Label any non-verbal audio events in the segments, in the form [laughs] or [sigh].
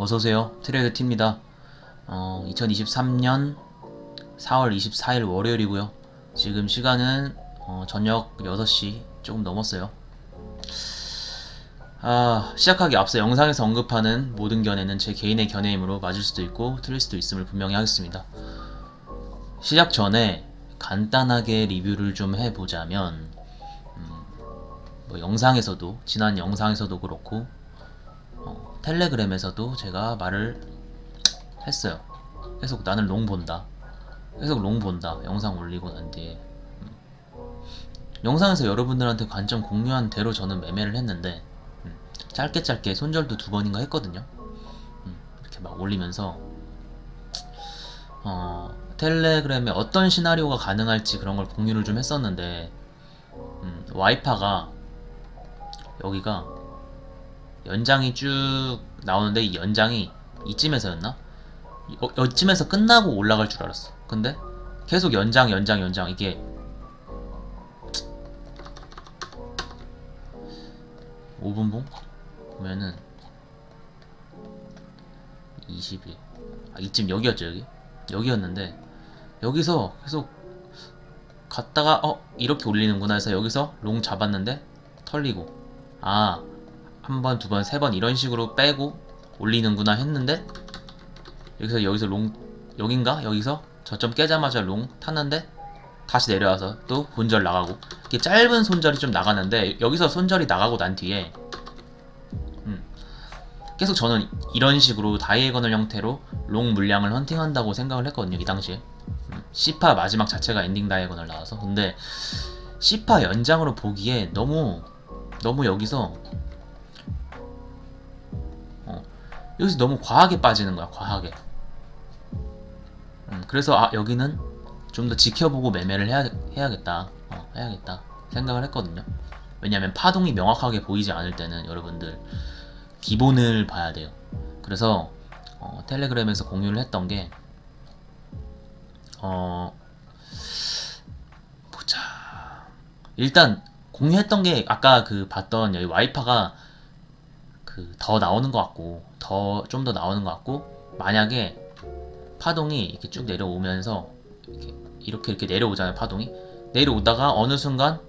어서오세요. 트레이드 팀입니다. 어, 2023년 4월 24일 월요일이고요. 지금 시간은 어, 저녁 6시 조금 넘었어요. 아, 시작하기 앞서 영상에서 언급하는 모든 견해는 제 개인의 견해이므로 맞을 수도 있고 틀릴 수도 있음을 분명히 하겠습니다. 시작 전에 간단하게 리뷰를 좀 해보자면 음, 뭐 영상에서도 지난 영상에서도 그렇고 어, 텔레그램에서도 제가 말을 했어요. 계속 나는 롱 본다. 계속 롱 본다. 영상 올리고 난 뒤에. 음. 영상에서 여러분들한테 관점 공유한 대로 저는 매매를 했는데 음, 짧게 짧게 손절도 두 번인가 했거든요. 음, 이렇게 막 올리면서 어, 텔레그램에 어떤 시나리오가 가능할지 그런 걸 공유를 좀 했었는데 음, 와이파가 여기가 연장이 쭉 나오는데 이 연장이 이쯤에서였나? 여, 여쯤에서 끝나고 올라갈 줄 알았어. 근데 계속 연장, 연장, 연장. 이게 5분봉? 보면은 20일. 아 이쯤 여기였죠 여기? 여기였는데 여기서 계속 갔다가 어 이렇게 올리는구나 해서 여기서 롱 잡았는데 털리고. 아 한 번, 두 번, 세 번 이런 식으로 빼고 올리는구나 했는데 여기서 여기서 롱 여긴가? 여기서 저점 깨자마자 롱 탔는데 다시 내려와서 또 본절 나가고. 이게 짧은 손절이 좀 나가는데 여기서 손절이 나가고 난 뒤에 음, 계속 저는 이런 식으로 다이애거널 형태로 롱 물량을 헌팅한다고 생각을 했거든요 이 당시에. 음, C파 마지막 자체가 엔딩 다이애거널 나와서. 근데 C파 연장으로 보기에 너무 너무 여기서 여기서 너무 과하게 빠지는 거야 과하게. 음, 그래서 아 여기는 좀 더 지켜보고 매매를 해야, 해야겠다. 어, 해야겠다 생각을 했거든요. 왜냐면 파동이 명확하게 보이지 않을 때는 여러분들 기본을 봐야 돼요. 그래서 어, 텔레그램에서 공유를 했던 게 어, 보자. 일단 공유했던 게 아까 그 봤던 여기 와이파가 그 더 나오는 것 같고 더 좀 더 나오는 것 같고 만약에 파동이 이렇게 쭉 내려오면서 이렇게 이렇게 이렇게 내려오잖아요 파동이 내려오다가 어느 순간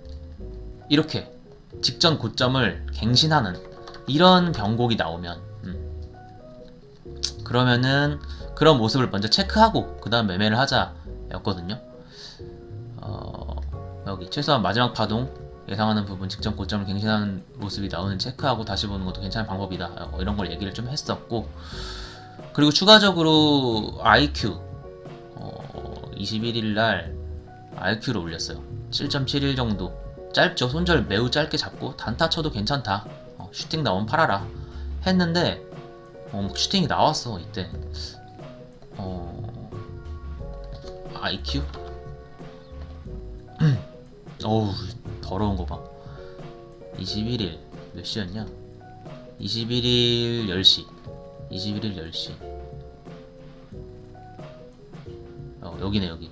이렇게 직전 고점을 갱신하는 이런 변곡이 나오면 음. 그러면은 그런 모습을 먼저 체크하고 그 다음 매매를 하자였거든요 어, 여기 최소한 마지막 파동 예상하는 부분 직전 고점을 갱신하는 모습이 나오는 체크하고 다시 보는 것도 괜찮은 방법이다. 어, 이런 걸 얘기를 좀 했었고 그리고 추가적으로 IQ 어, 21일 날 IQ를 올렸어요. 7.71 정도. 짧죠? 손절 매우 짧게 잡고 단타 쳐도 괜찮다. 어, 슈팅 나오면 팔아라. 했는데 어, 뭐 슈팅이 나왔어 이때. 어, IQ [clears throat] 어우 더러운 거 봐. 21일 몇 시였냐? 21일 10시. 21일 10시. 어, 여기네 여기.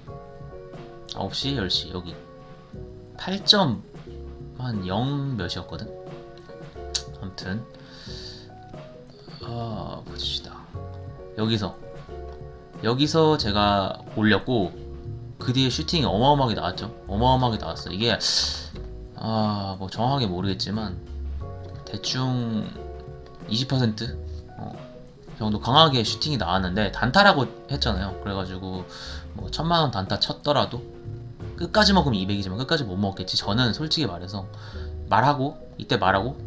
9시 10시 여기. 8점 한0 몇이었거든. 아무튼 아 봅시다. 여기서 여기서 제가 올렸고 그 뒤에 슈팅이 어마어마하게 나왔죠. 어마어마하게 나왔어. 이게 아 뭐 정확하게 모르겠지만 대충 20% 어, 정도 강하게 슈팅이 나왔는데 단타라고 했잖아요. 그래가지고 뭐 천만 원 단타 쳤더라도 끝까지 먹으면 200이지만 끝까지 못 먹겠지. 저는 솔직히 말해서 말하고 이때 말하고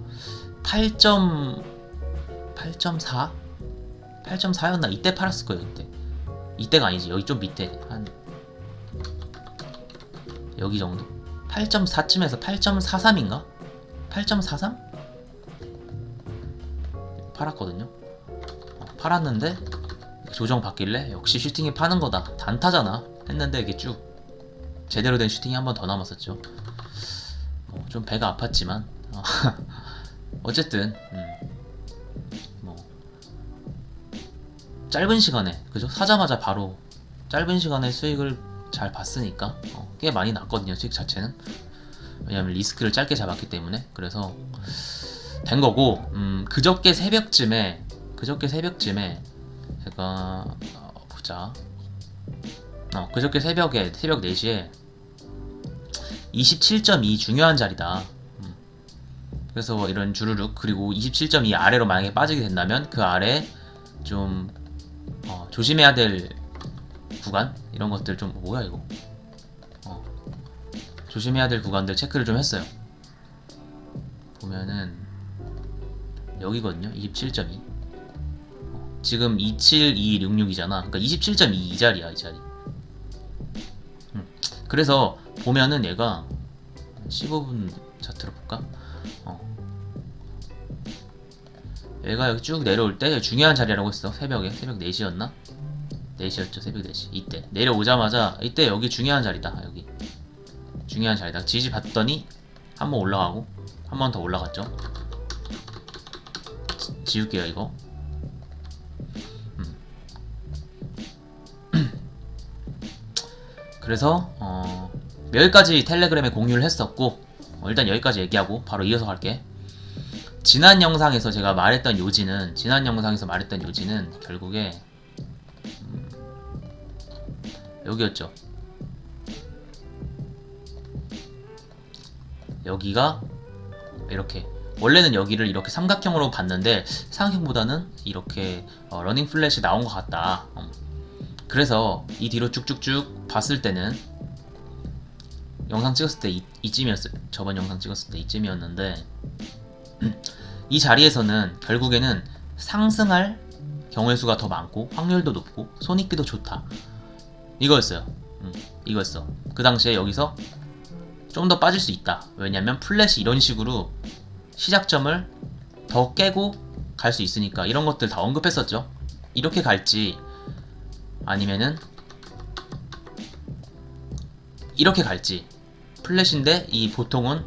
8. 8.4 8.4였나 이때 팔았을 거예요 이때 이때가 아니지 여기 좀 밑에 한 여기 정도 8.4쯤에서 8.43인가? 8.43 팔았거든요. 어, 팔았는데 조정 받길래 역시 슈팅이 파는 거다. 단타잖아. 했는데 이게 쭉 제대로 된 슈팅이 한 번 더 남았었죠. 뭐 좀 배가 아팠지만. 어, [laughs] 어쨌든 음, 뭐. 짧은 시간에 그죠? 사자마자 바로 짧은 시간에 수익을 잘 봤으니까 어, 꽤 많이 났거든요 수익 자체는 왜냐면 리스크를 짧게 잡았기 때문에 그래서 된 거고 음, 그저께 새벽쯤에 그저께 새벽쯤에 제가 어, 보자. 어, 그저께 새벽에 새벽 4시에 27.2 중요한 자리다. 음. 그래서 이런 주르륵 그리고 27.2 아래로 만약에 빠지게 된다면 그 아래 좀 어, 조심해야 될 구간 이런 것들 좀 뭐야 이거 어, 조심해야 될 구간들 체크를 좀 했어요. 보면은 여기거든요. 27.2. 어, 지금 272666이잖아. 그러니까 27.2 이 자리야, 이 자리. 음, 그래서 보면은 얘가 15분 차트로 볼까? 어. 얘가 여기 쭉 내려올 때 중요한 자리라고 했어. 새벽에. 새벽 4시였나? 4시였죠. 새벽 4시. 이때. 내려오자마자 이때 여기 중요한 자리다. 여기. 중요한 자리다. 지지 봤더니 한 번 올라가고 한 번 더 올라갔죠. 지- 지울게요 이거. 음. [clears throat] 그래서 어, 여기까지 텔레그램에 공유를 했었고 어, 일단 여기까지 얘기하고 바로 이어서 갈게. 지난 영상에서 제가 말했던 요지는 지난 영상에서 말했던 요지는 결국에 음, 여기였죠. 여기가 이렇게 원래는 여기를 이렇게 삼각형으로 봤는데 삼각형보다는 이렇게 어, 러닝 플랫이 나온 것 같다. 음. 그래서 이 뒤로 쭉쭉쭉 봤을 때는 영상 찍었을 때 이, 이쯤이었어요. 저번 영상 찍었을 때 이쯤이었는데 [clears throat] 이 자리에서는 결국에는 상승할 경우의 수가 더 많고 확률도 높고 손익비도 좋다. 이거였어요. 음, 이거였어. 그 당시에 여기서 좀 더 빠질 수 있다. 왜냐면 플랫이 이런 식으로 시작점을 더 깨고 갈 수 있으니까 이런 것들 다 언급했었죠. 이렇게 갈지 아니면은 이렇게 갈지 플랫인데 이 보통은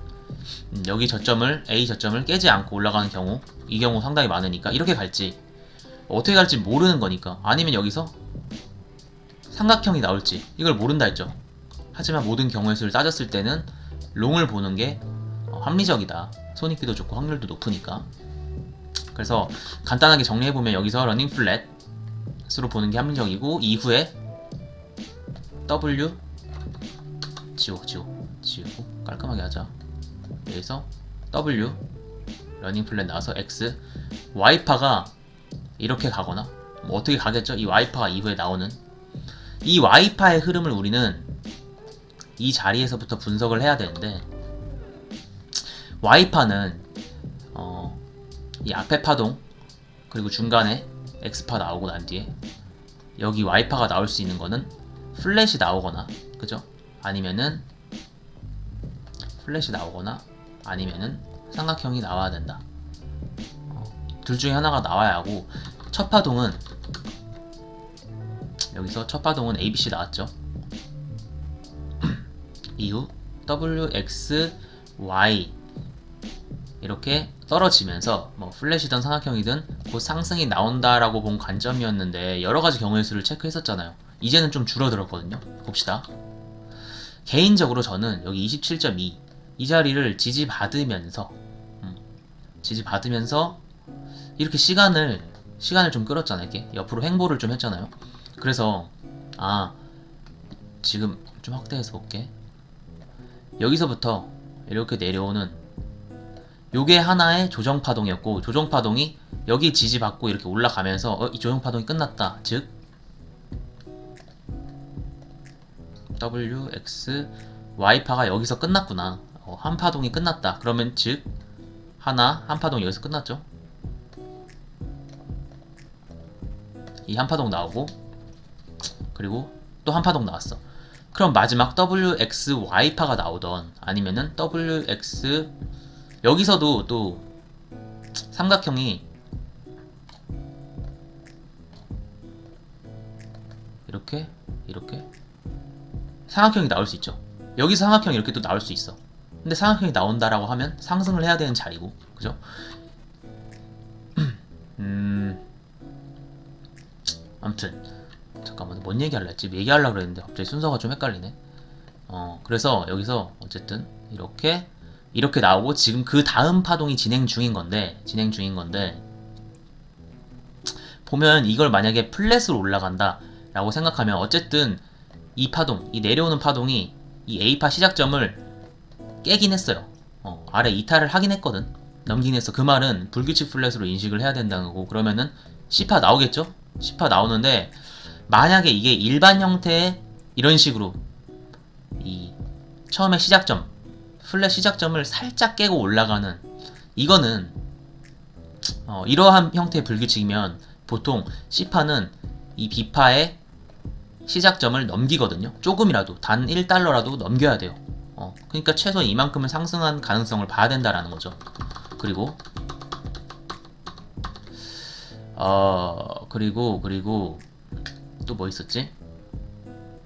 음, 여기 저점을 A 저점을 깨지 않고 올라가는 경우 이 경우 상당히 많으니까 이렇게 갈지 어떻게 갈지 모르는 거니까 아니면 여기서 삼각형이 나올지 이걸 모른다 했죠. 하지만 모든 경우의 수를 따졌을 때는 롱을 보는 게 어, 합리적이다. 손익비도 좋고 확률도 높으니까. 그래서 간단하게 정리해보면 여기서 러닝 플랫으로 보는 게 합리적이고 이후에 W 지워 지워 지우고 깔끔하게 하자. 여기서 W 러닝 플랫 나와서 X Y파가 이렇게 가거나 뭐 어떻게 가겠죠? 이 Y파가 이후에 나오는 이 Y파의 흐름을 우리는 이 자리에서부터 분석을 해야 되는데 Y파는 어, 이 앞에 파동 그리고 중간에 X파 나오고 난 뒤에 여기 Y파가 나올 수 있는 거는 플랫이 나오거나 그죠? 아니면은 플랫이 나오거나 아니면은 삼각형이 나와야 된다. 어, 둘 중에 하나가 나와야 하고 첫 파동은 여기서 첫 파동은 ABC 나왔죠. [clears throat] 이후 W, X, Y 이렇게 떨어지면서 뭐 플랫이든 삼각형이든 곧 상승이 나온다라고 본 관점이었는데 여러 가지 경우의 수를 체크했었잖아요. 이제는 좀 줄어들었거든요. 봅시다. 개인적으로 저는 여기 27.2 이 자리를 지지받으면서 음, 지지받으면서 이렇게 시간을 시간을 좀 끌었잖아요. 이렇게 옆으로 횡보를 좀 했잖아요. 그래서 아 지금 좀 확대해서 볼게. 여기서부터 이렇게 내려오는 요게 하나의 조정 파동이었고 조정 파동이 여기 지지 받고 이렇게 올라가면서 어, 이 조정 파동이 끝났다. 즉 W, X, Y파가 여기서 끝났구나. 어, 한 파동이 끝났다. 그러면 즉 하나 한 파동 여기서 끝났죠. 이 한 파동 나오고 그리고 또 한 파동 나왔어. 그럼 마지막 WXY파가 나오던 아니면은 WX 여기서도 또 삼각형이 이렇게 이렇게 삼각형이 나올 수 있죠. 여기서 삼각형이 이렇게 또 나올 수 있어. 근데 삼각형이 나온다라고 하면 상승을 해야 되는 자리고, 그죠? [clears throat] 음, 아무튼 잠깐만 뭔 얘기하려 했지? 얘기하려고 그랬는데 갑자기 순서가 좀 헷갈리네. 어, 그래서 여기서 어쨌든 이렇게 이렇게 나오고 지금 그 다음 파동이 진행 중인 건데 진행 중인 건데 보면 이걸 만약에 플랫으로 올라간다 라고 생각하면 어쨌든 이 파동, 이 내려오는 파동이 이 A파 시작점을 깨긴 했어요. 어, 아래 이탈을 하긴 했거든. 넘긴 했어. 그 말은 불규칙 플랫으로 인식을 해야 된다는 거고 그러면은 C파 나오겠죠? C파 나오는데 만약에 이게 일반 형태의 이런 식으로 이 처음에 시작점 플랫 시작점을 살짝 깨고 올라가는 이거는 어, 이러한 형태의 불규칙이면 보통 C파는 이 B파의 시작점을 넘기거든요. 조금이라도 단 1달러라도 넘겨야 돼요. 어, 그러니까 최소 이만큼은 상승한 가능성을 봐야 된다라는 거죠. 그리고 어 그리고 그리고 또 뭐 있었지?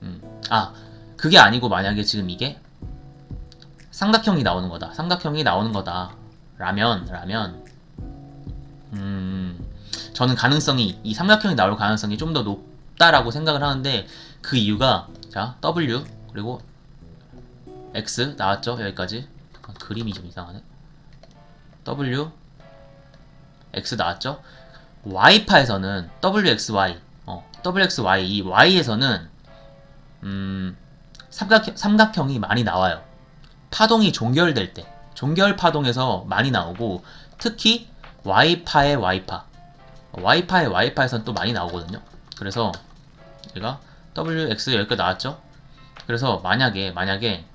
음, 아 그게 아니고 만약에 지금 이게 삼각형이 나오는 거다. 삼각형이 나오는 거다. 라면 라면. 음. 저는 가능성이 이 삼각형이 나올 가능성이 좀 더 높다라고 생각을 하는데 그 이유가 자 W 그리고 X 나왔죠? 여기까지. 아, 그림이 좀 이상하네. W X 나왔죠? Y파에서는 WXY 어, WXY 이 Y에서는 음 삼각형, 삼각형이 많이 나와요. 파동이 종결될 때 종결 파동에서 많이 나오고 특히 Y파의 Y파. Y파의 Y파에서는 또 많이 나오거든요. 그래서 얘가 WX 여기까지 나왔죠? 그래서 만약에 만약에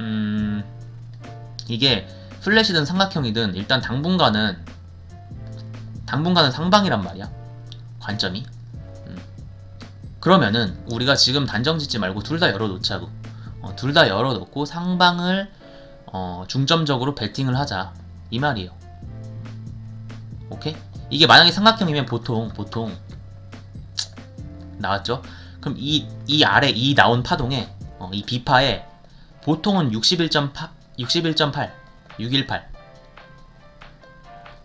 음 이게 플랫이든 삼각형이든 일단 당분간은 당분간은 상방이란 말이야. 관점이. 음. 그러면은 우리가 지금 단정 짓지 말고 둘 다 열어놓자고. 어, 둘 다 열어놓고 상방을 어, 중점적으로 베팅을 하자. 이 말이에요. 오케이? 이게 만약에 삼각형이면 보통 보통. 나왔죠? 그럼 이, 이 아래 이 나온 파동에 어, 이 B파에 보통은 61.8 61.8 618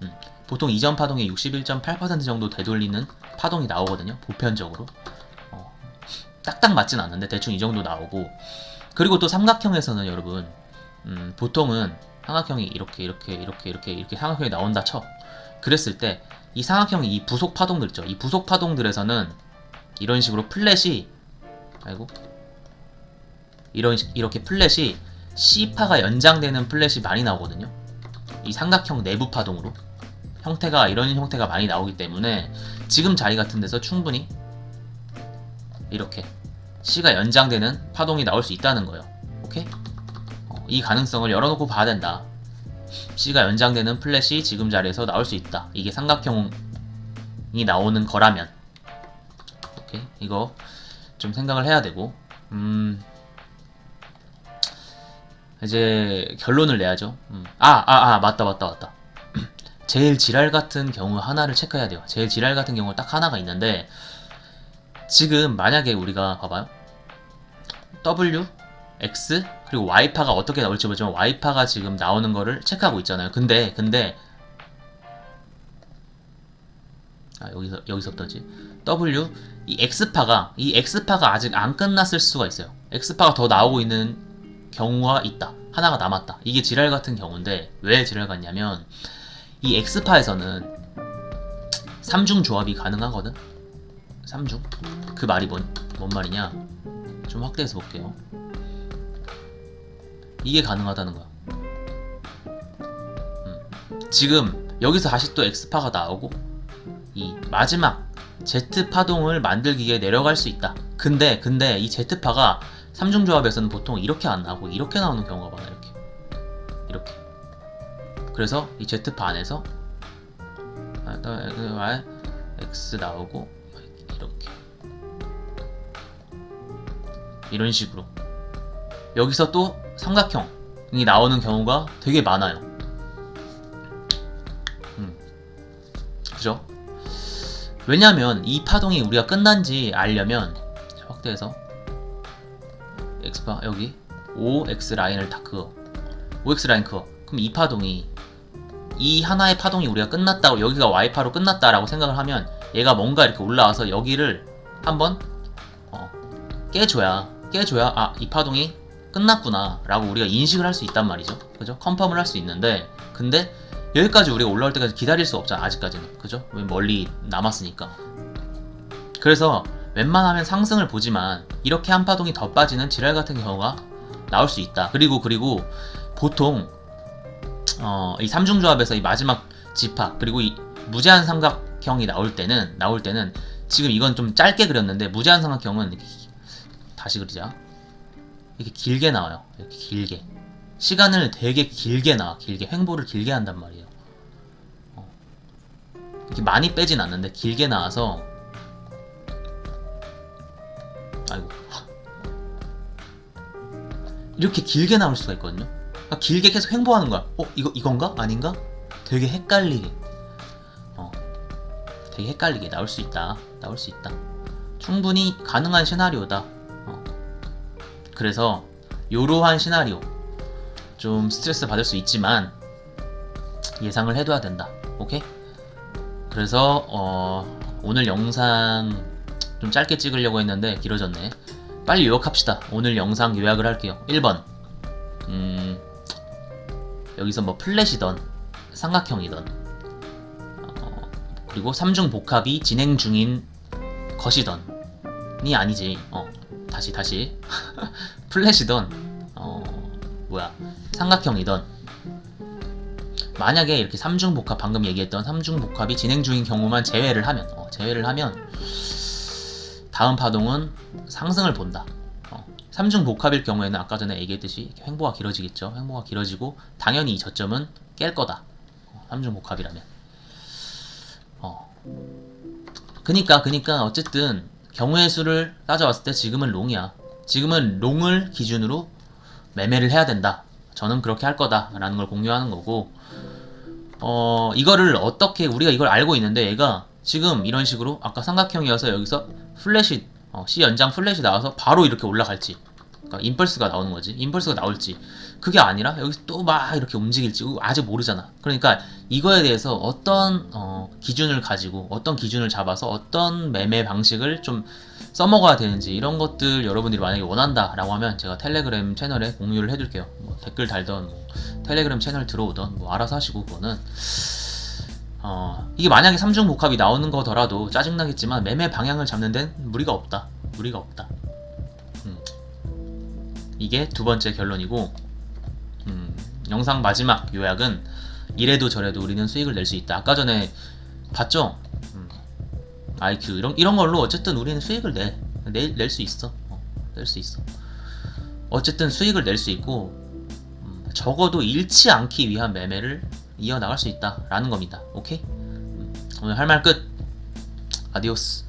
음, 보통 이전 파동의 61.8% 정도 되돌리는 파동이 나오거든요 보편적으로. 어, 딱딱 맞진 않는데 대충 이 정도 나오고. 그리고 또 삼각형에서는 여러분 음, 보통은 삼각형이 이렇게 이렇게 이렇게 이렇게 이렇게 삼각형이 나온다 쳐. 그랬을 때 이 삼각형이 이 부속 파동들 있죠. 이 부속 파동들에서는 이런 식으로 플랫이 아이고. 이런 식- 이렇게 플랫이 C파가 연장되는 플랫이 많이 나오거든요. 이 삼각형 내부 파동으로. 형태가 이런 형태가 많이 나오기 때문에 지금 자리 같은 데서 충분히 이렇게 C가 연장되는 파동이 나올 수 있다는 거예요. 오케이? 어, 이 가능성을 열어놓고 봐야 된다. C가 연장되는 플랫이 지금 자리에서 나올 수 있다. 이게 삼각형이 나오는 거라면 오케이 이거 좀 생각을 해야 되고 음 이제 결론을 내야죠 음. 아 아 아 맞다 맞다 맞다 [clears throat] 제일 지랄 같은 경우 하나를 체크해야 돼요 제일 지랄 같은 경우 딱 하나가 있는데 지금 만약에 우리가 봐봐요 W X 그리고 Y파가 어떻게 나올지 모르지만 Y파가 지금 나오는 거를 체크하고 있잖아요 근데 근데 아 여기서 여기서부터지 W 이 X파가 이 X파가 아직 안 끝났을 수가 있어요. X파가 더 나오고 있는 경우가 있다. 하나가 남았다. 이게 지랄 같은 경우인데 왜 지랄 같냐면 이 X파에서는 3중 조합이 가능하거든. 3중. 그 말이 뭔, 뭔 말이냐? 좀 확대해서 볼게요. 이게 가능하다는 거야. 음. 지금 여기서 다시 또 X파가 나오고 이 마지막 Z 파동을 만들기에 내려갈 수 있다. 근데 근데 이 Z 파가 삼중 조합에서는 보통 이렇게 안 나오고 이렇게 나오는 경우가 많아 이렇게 이렇게. 그래서 이 Z 파 안에서 아, 또 Y X 나오고 이렇게 이런 식으로 여기서 또 삼각형이 나오는 경우가 되게 많아요. 음. 그죠? 왜냐면 이 파동이 우리가 끝난지 알려면 확대해서 x파 여기 OX 라인을 다 그어 OX 라인 그어 그럼 이 파동이 이 하나의 파동이 우리가 끝났다고 여기가 Y파로 끝났다라고 생각을 하면 얘가 뭔가 이렇게 올라와서 여기를 한번 어, 깨줘야 깨줘야 아 이 파동이 끝났구나 라고 우리가 인식을 할 수 있단 말이죠. 그죠? 컴펌을 할 수 있는데 근데 여기까지 우리가 올라올 때까지 기다릴 수 없잖아 아직까지는. 그죠? 왜 멀리 남았으니까. 그래서 웬만하면 상승을 보지만 이렇게 한 파동이 더 빠지는 지랄 같은 경우가 나올 수 있다. 그리고 그리고 보통 어, 이 삼중 조합에서 이 마지막 집합 그리고 이 무제한 삼각형이 나올 때는 나올 때는 지금 이건 좀 짧게 그렸는데 무제한 삼각형은 다시 그리자. 이렇게 길게 나와요. 이렇게 길게. 시간을 되게 길게 나와. 길게. 횡보를 길게 한단 말이에요. 어. 이렇게 많이 빼진 않는데 길게 나와서 아이고. 이렇게 길게 나올 수가 있거든요. 그러니까 길게 계속 횡보하는 거야. 어 이거 이건가? 아닌가? 되게 헷갈리게. 어. 되게 헷갈리게 나올 수 있다. 나올 수 있다. 충분히 가능한 시나리오다. 어. 그래서 요러한 시나리오 좀 스트레스 받을 수 있지만 예상을 해둬야 된다. 오케이? 그래서 어, 오늘 영상 좀 짧게 찍으려고 했는데 길어졌네. 빨리 요약합시다. 오늘 영상 요약을 할게요. 1번 음, 여기서 뭐 플랫이던 삼각형이던 어, 그리고 3중 복합이 진행 중인 것이던이 아니지. 어, 다시 다시 [laughs] 플랫이던 어, 뭐야 삼각형이던 만약에 이렇게 삼중 복합 방금 얘기했던 삼중 복합이 진행 중인 경우만 제외를 하면 어, 제외를 하면 다음 파동은 상승을 본다. 어, 삼중 복합일 경우에는 아까 전에 얘기했듯이 횡보가 길어지겠죠. 횡보가 길어지고 당연히 이 저점은 깰 거다. 어, 삼중 복합이라면. 어. 그니까 그니까 어쨌든 경우의 수를 따져봤을 때 지금은 롱이야. 지금은 롱을 기준으로 매매를 해야 된다. 저는 그렇게 할 거다라는 걸 공유하는 거고, 어, 이거를 어떻게, 우리가 이걸 알고 있는데 얘가 지금 이런 식으로 아까 삼각형이어서 여기서 플래시, 어, C 연장 플래시 나와서 바로 이렇게 올라갈지, 그러니까 임펄스가 나오는 거지. 임펄스가 나올지. 그게 아니라 여기서 또 막 이렇게 움직일지 아직 모르잖아. 그러니까 이거에 대해서 어떤 어, 기준을 가지고 어떤 기준을 잡아서 어떤 매매 방식을 좀 써먹어야 되는지 이런 것들 여러분들이 만약에 원한다라고 하면 제가 텔레그램 채널에 공유를 해둘게요. 뭐 댓글 달던 뭐 텔레그램 채널 들어오던 뭐 알아서 하시고 그거는 어, 이게 만약에 삼중 복합이 나오는 거더라도 짜증나겠지만 매매 방향을 잡는 데는 무리가 없다. 무리가 없다. 음. 이게 두 번째 결론이고 음, 영상 마지막 요약은 이래도 저래도 우리는 수익을 낼 수 있다. 아까 전에 봤죠? 음, IQ 이런 이런 걸로 어쨌든 우리는 수익을 내 낼수 있어. 어, 낼수 있어. 어쨌든 수익을 낼 수 있고 음, 적어도 잃지 않기 위한 매매를 이어 나갈 수 있다라는 겁니다. 오케이? 음, 오늘 할 말 끝. 아디오스.